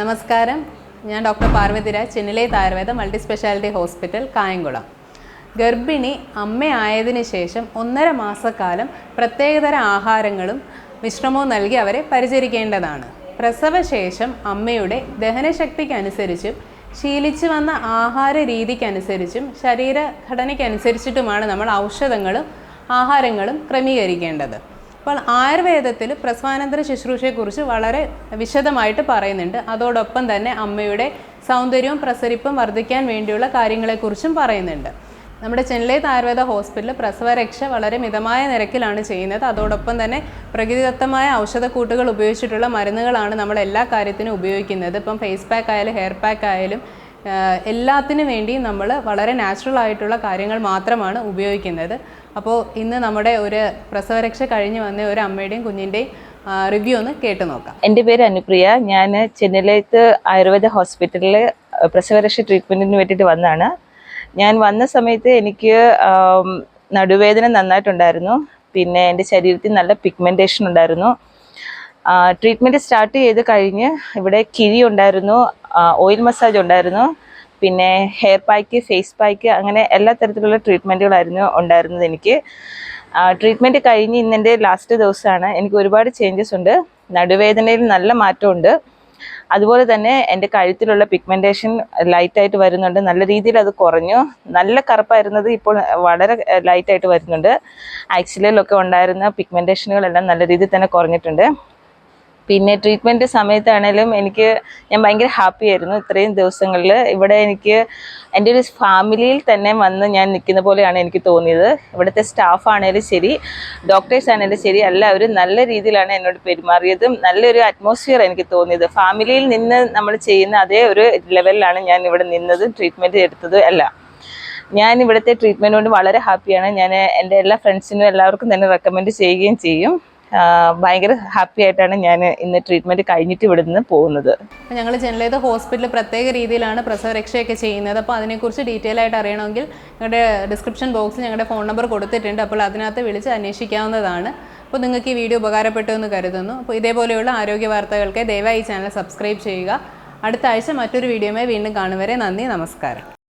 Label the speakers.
Speaker 1: നമസ്കാരം. ഞാൻ doctor Parvathiraj Chennilethu Ayurveda multi speciality hospital Kayamkulam. ഗർഭിണി അമ്മയായതിനു ശേഷം ഒന്നര മാസക്കാലം പ്രത്യേകതര ആഹാരങ്ങളും വിശ്രമവും നൽകി അവരെ പരിചരിക്കേണ്ടതാണ്. പ്രസവശേഷം അമ്മയുടെ ദഹനശക്തിക്കനുസരിച്ചും ശീലിച്ചു വന്ന ആഹാര രീതിക്കനുസരിച്ചും ശരീരഘടനയ്ക്കനുസരിച്ചിട്ടുമാണ് നമ്മൾ ഔഷധങ്ങളും ആഹാരങ്ങളും ക്രമീകരിക്കേണ്ടത്. അപ്പോൾ ആയുർവേദത്തിൽ പ്രസവാനന്തര ശുശ്രൂഷയെക്കുറിച്ച് വളരെ വിശദമായിട്ട് പറയുന്നുണ്ട്. അതോടൊപ്പം തന്നെ അമ്മയുടെ സൗന്ദര്യവും പ്രസരിപ്പും വർദ്ധിക്കാൻ വേണ്ടിയുള്ള കാര്യങ്ങളെക്കുറിച്ചും പറയുന്നുണ്ട്. നമ്മുടെ ചെന്നൈത്ത് ആയുർവേദ ഹോസ്പിറ്റലിൽ പ്രസവരക്ഷ വളരെ മിതമായ നിരക്കിലാണ് ചെയ്യുന്നത്. അതോടൊപ്പം തന്നെ പ്രകൃതിദത്തമായ ഔഷധക്കൂട്ടുകൾ ഉപയോഗിച്ചിട്ടുള്ള മരുന്നുകളാണ് നമ്മൾ എല്ലാ കാര്യത്തിനും ഉപയോഗിക്കുന്നത്. ഇപ്പം ഫേസ് പാക്ക് ആയാലും ഹെയർ പാക്ക് ആയാലും എല്ലാത്തിനും വേണ്ടി നമ്മൾ വളരെ നാച്ചുറൽ ആയിട്ടുള്ള കാര്യങ്ങൾ മാത്രമാണ് ഉപയോഗിക്കുന്നത്. അപ്പോൾ ഇന്ന് നമ്മുടെ ഒരു പ്രസവരക്ഷ കഴിഞ്ഞ് വന്ന ഒരു അമ്മയുടെയും കുഞ്ഞിന്റെയും റിവ്യൂ ഒന്ന് കേട്ട് നോക്കാം.
Speaker 2: എന്റെ പേര് അനുപ്രിയ. ഞാൻ ചെന്നൈയിലത്ത് ആയുർവേദ ഹോസ്പിറ്റലിൽ പ്രസവരക്ഷ ട്രീറ്റ്മെന്റിന് വേണ്ടിയിട്ട് വന്നതാണ്. ഞാൻ വന്ന സമയത്ത് എനിക്ക് നടുവേദന നന്നായിട്ടുണ്ടായിരുന്നു. പിന്നെ എന്റെ ശരീരത്തിൽ നല്ല പിഗ്മെന്റേഷൻ ഉണ്ടായിരുന്നു. ട്രീറ്റ്മെന്റ് സ്റ്റാർട്ട് ചെയ്ത് കഴിഞ്ഞ് ഇവിടെ കിഴി ഉണ്ടായിരുന്നു. ഓയിൽ മസാജ് ഉണ്ടായിരുന്നു. പിന്നെ ഹെയർ പാക്ക് ഫേസ് പാക്ക് അങ്ങനെ എല്ലാ തരത്തിലുള്ള ട്രീറ്റ്മെന്റുകളായിരുന്നു ഉണ്ടായിരുന്നത് എനിക്ക്. ട്രീറ്റ്മെന്റ് കഴിഞ്ഞ് ഇന്നെന്റെ ലാസ്റ്റ് ദിവസമാണ്. എനിക്ക് ഒരുപാട് ചേഞ്ചസ് ഉണ്ട്. നടുവേദനയിൽ നല്ല മാറ്റമുണ്ട്. അതുപോലെ തന്നെ എന്റെ കഴുത്തിലുള്ള പിഗ്മെന്റേഷൻ ലൈറ്റായിട്ട് വരുന്നുണ്ട്. നല്ല രീതിയിൽ അത് കുറഞ്ഞു. നല്ല കറുപ്പായിരുന്നത് ഇപ്പോൾ വളരെ ലൈറ്റായിട്ട് വരുന്നുണ്ട്. ആക്സിലയിലൊക്കെ ഉണ്ടായിരുന്ന പിഗ്മെന്റേഷനുകളെല്ലാം നല്ല രീതിയിൽ തന്നെ കുറഞ്ഞിട്ടുണ്ട്. പിന്നെ ട്രീറ്റ്മെന്റ് സമയത്താണേലും എനിക്ക് ഞാൻ ഭയങ്കര ഹാപ്പി ആയിരുന്നു ഇത്രയും ദിവസങ്ങളിൽ ഇവിടെ എനിക്ക് എന്റെ ഒരു ഫാമിലിയിൽ തന്നെ വന്ന് ഞാൻ നിൽക്കുന്ന പോലെയാണ് എനിക്ക് തോന്നിയത്. ഇവിടുത്തെ സ്റ്റാഫ് ആണേലും ശരി ഡോക്ടേഴ്സ് ആണേലും ശരി എല്ലാവരും നല്ല രീതിയിലാണ് എന്നോട് പെരുമാറിയതും നല്ലൊരു അറ്റ്മോസ്ഫിയർ എനിക്ക് തോന്നിയത്. ഫാമിലിയിൽ നിന്ന് നമ്മൾ ചെയ്യുന്ന അതേ ഒരു ലെവലിലാണ് ഞാൻ ഇവിടെ നിന്നതും ട്രീറ്റ്മെന്റ് എടുത്തതും എല്ലാം. ഞാൻ ഇവിടുത്തെ ട്രീറ്റ്മെന്റ് കൊണ്ട് വളരെ ഹാപ്പിയാണ് ഞാൻ എന്റെ എല്ലാ ഫ്രണ്ട്സിനും എല്ലാവർക്കും തന്നെ റെക്കമെൻഡ് ചെയ്യുകയും ചെയ്യും. ഭയങ്കര ഹാപ്പി ആയിട്ടാണ് ഞാൻ ഇന്ന് ട്രീറ്റ്മെന്റ് കഴിഞ്ഞിട്ട് ഇവിടെ നിന്ന് പോകുന്നത്
Speaker 1: ഞങ്ങൾ ജനലേത് ഹോസ്പിറ്റൽ പ്രത്യേക രീതിയിലാണ് പ്രസവരക്ഷയൊക്കെ ചെയ്യുന്നത്. അപ്പോൾ അതിനെക്കുറിച്ച് ഡീറ്റെയിൽ ആയിട്ട് അറിയണമെങ്കിൽ ഞങ്ങളുടെ ഡിസ്ക്രിപ്ഷൻ ബോക്സിൽ ഞങ്ങളുടെ ഫോൺ നമ്പർ കൊടുത്തിട്ടുണ്ട്. അപ്പോൾ അതിനകത്ത് വിളിച്ച് അന്വേഷിക്കാവുന്നതാണ്. അപ്പോൾ നിങ്ങൾക്ക് ഈ വീഡിയോ ഉപകാരപ്പെട്ടു എന്ന് കരുതുന്നു. അപ്പോൾ ഇതേപോലെയുള്ള ആരോഗ്യ വാർത്തകൾക്ക് ദയവായി ചാനൽ സബ്സ്ക്രൈബ് ചെയ്യുക. അടുത്ത ആഴ്ച മറ്റൊരു വീഡിയോയുമായി വീണ്ടും കാണും വരെ നന്ദി നമസ്കാരം.